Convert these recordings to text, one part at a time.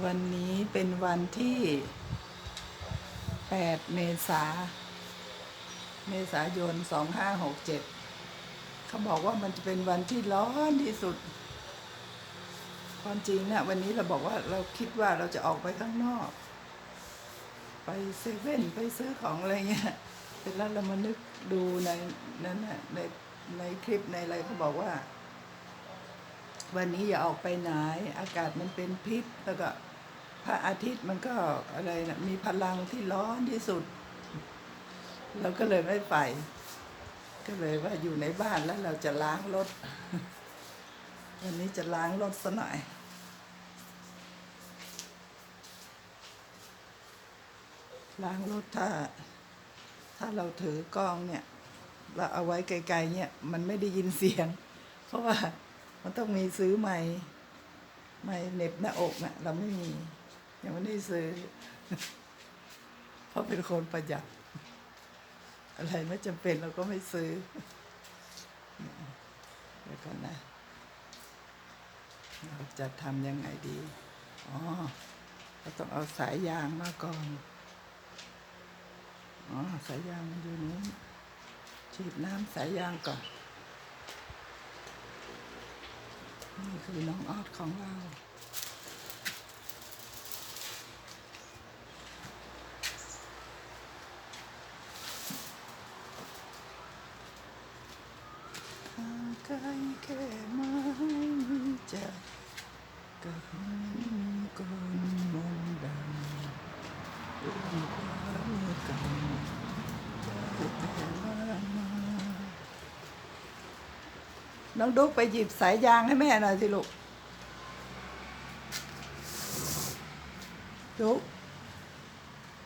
วันนี้เป็นวันที่ 8 เมษา เมษายน 2567 เขาบอกว่ามันจะเป็นวันที่ร้อนที่สุด ความจริงเนะี่ยวันนี้เราบอกว่าเราคิดว่าเราจะออกไปข้างนอก ไปเซเว่นไปซื้อของอะไรเงี้ยเสร็จแล้วเรามานึกดูในนั้นน่ะในในคลิปในอะไรเขาบอกว่า วันนี้อย่าออกไปไหน อากาศมันเป็นพิษ แล้วก็พระอาทิตย์มันก็อะไรนะมีพลังที่ร้อนที่สุด เราก็เลยไม่ไป ก็เลยว่าอยู่ในบ้านแล้วเราจะล้างรถ วันนี้จะล้างรถซะหน่อยล้างรถถ้า ถ้าเราถือกล้องเนี่ย เราเอาไว้ไกลๆเนี่ย มันไม่ได้ยินเสียง เพราะว่า มันต้องมีซื้อไม้ไม้เน็บหน้าอกนะ่ะ เราไม่มี ยังไม่ได้ซื้อ เพราะเป็นคนประหยัด อะไรไม่จำเป็นเราก็ไม่ซื้อเดี๋ยวก่อนนะเราจะทำยังไงดี อ๋อเราต้องเอาสายยางมาก่อน อ๋อ สายยางมันอยู่นู้นฉีดน้ำสายยางก่อน นี่คือน้องออดของเราทางไกลแค่ไม้จะกับไม่มีก้อนมนต์ดำเรื่องความเก่าจะแต่ละมา น้องดุ๊กไปหยิบสายยางให้แม่หน่อยสิลูกดุ๊ก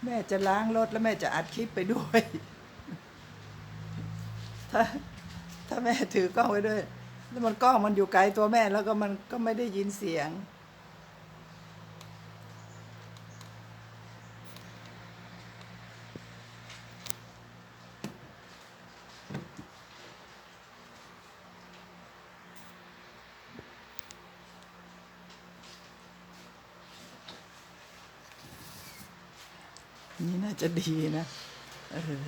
แม่จะล้างรถแล้วแม่จะอัดคลิปไปด้วย ถ้าถ้าแม่ถือกล้องไว้ด้วย แล้วมันกล้องมันอยู่ไกลตัวแม่แล้วก็มันก็ไม่ได้ยินเสียง นี่น่าจะดีนะ เออ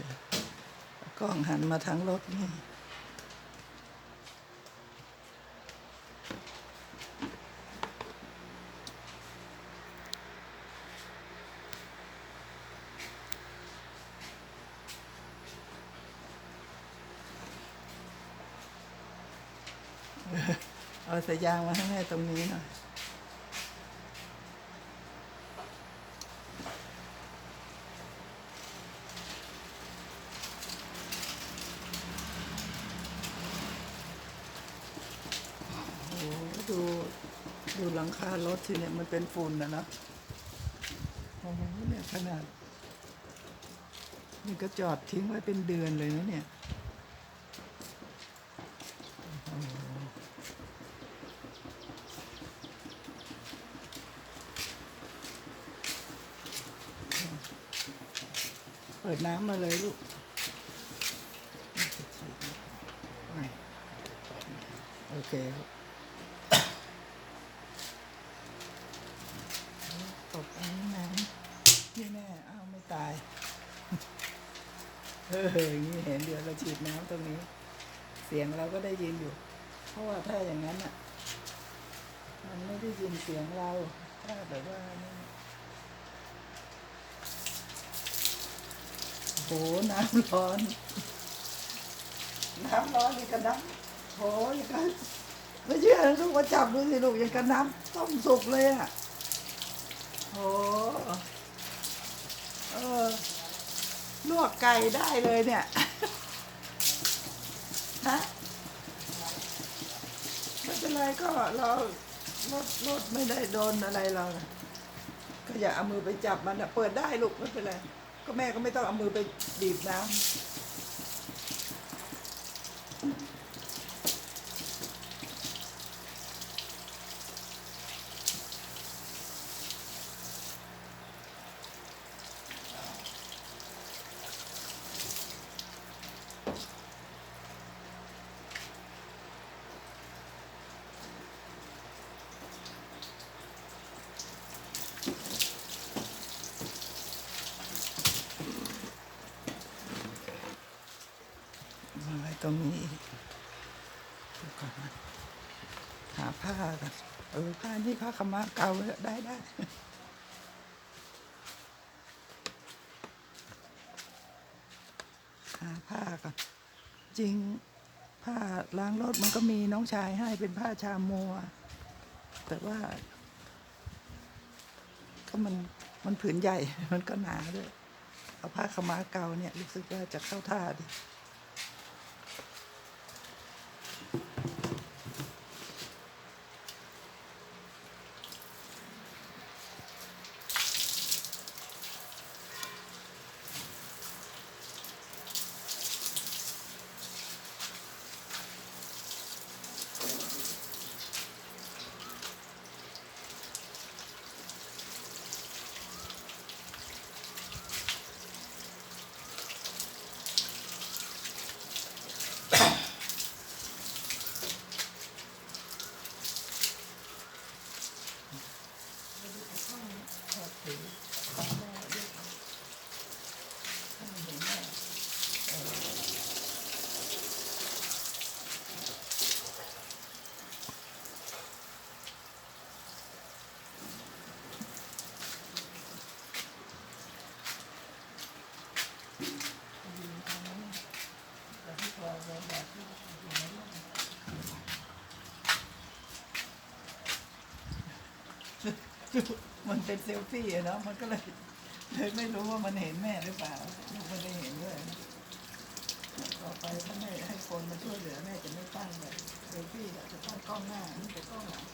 กล้องหันมาทางรถนี่ เออเอาสายยางมาให้แม่ตรงนี้หน่อย โอ้โหดูดู หลังคารถสิเนี่ยมันเป็นฝุ่นนะนะโอ้โหเนี่ยขนาดนี่ก็จอดทิ้งไว้เป็นเดือนเลยนะเนี่ยเปิดน้ำมาเลยลูกโอเคลูก ตบอันนี้นะนี่แน่ อ้าว ไม่ตาย เอออย่างนี้เห็นเดี๋ยวเราฉีดน้ำตรงนี้ เสียงเราก็ได้ยินอยู่ เพราะว่าถ้าอย่างนั้นอะ มันไม่ได้ยินเสียงเรา ถ้าแบบว่านี่โหน้ำร้อน น้ำร้อนนี่กระน้ำโหอย่างกันไม่เชื่อลูกมาจับดูสิลูกย่างกันน้ำต้มสุกเลยอะโอ้ เออ ลวกไก่ได้เลยเนี่ยฮะไม่เป็นไรก็เรารถรถไม่ได้โดนอะไรเราก็อย่าเอามือไปจับมันนะเปิดได้ลูกไม่เป็นไรก็แม่ก็ไม่ต้องเอามือไปบีบน้ำ วางไว้ตรงนี้ดูก่อนนะหาผ้ากันเออผ้านี่ผ้าขม้าเก่าได้ได้หาผ้าก่อนจริงผ้าล้างรถมันก็มีน้องชายให้เป็นผ้าชามัว แต่ว่า ก็มันมันผืนใหญ่มันก็หนาด้วย เอาผ้าขม้าเก่าเนี่ยรู้สึกว่าจะเข้าท่าดี มันเป็นเซลฟี่อะเนาะมันก็เลยเลยไม่รู้ว่ามันเห็นแม่หรือเปล่าลูกไม่ได้เห็นด้วยต่อไปถ้าแม่ให้คนมาช่วยเหลือแม่จะไม่ตั้งแบบเซลฟี่จะตั้งกล้องหน้านี่จะกล้องหลัง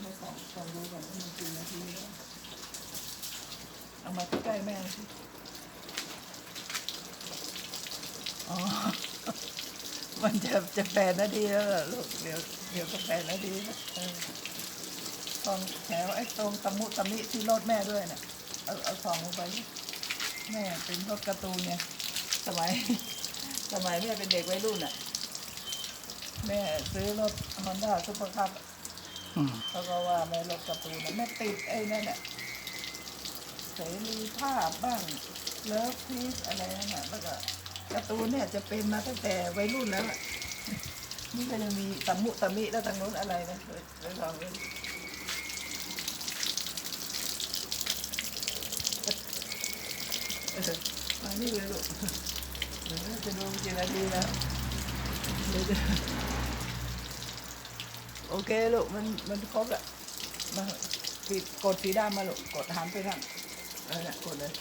ไม่สองสองดูก่อนว่ามันกี่นาทีแล้วเอามาใกล้แม่สิอ๋อ มันจะจะแปดนาทีแล้วเหรอลูกเดี๋ยวเดี๋ยวก็แปดนาทีแล้วเออตรงแถวไอ้ตรงตะมุตะมิที่รถแม่ด้วยน่ะเอาเอาสองลงไปดิแม่เป็นรถการ์ตูนไงสมัย สมัยแม่เป็นเด็กวัยรุ่นอะ แม่ซื้อรถฮอนด้าซุปเปอร์คัพเขาก็ว่าแม่รถการ์ตูนน่ะแม่ติดไอ้นั่นแหละเสรีภาพบ้างเลิฟพีซอะไรนั่นน่ะแล้วก็ การ์ตูนเนี่ยจะเป็นมาตั้งแต่วัยรุ่นแล้วอะนี่ก็ยังมีตะมุตะมิแล้วทางโน้นอะไรนะเคยเคยลองเลยเออมานี่เลยลูกเดี๋ยวจะดูกี่นาทีแล้วเดี๋ยวจะโอเคลูกมันมันครบละมาปิดกดสีดำมาลูกกดหันไปทางเออเนี่ยกดเลย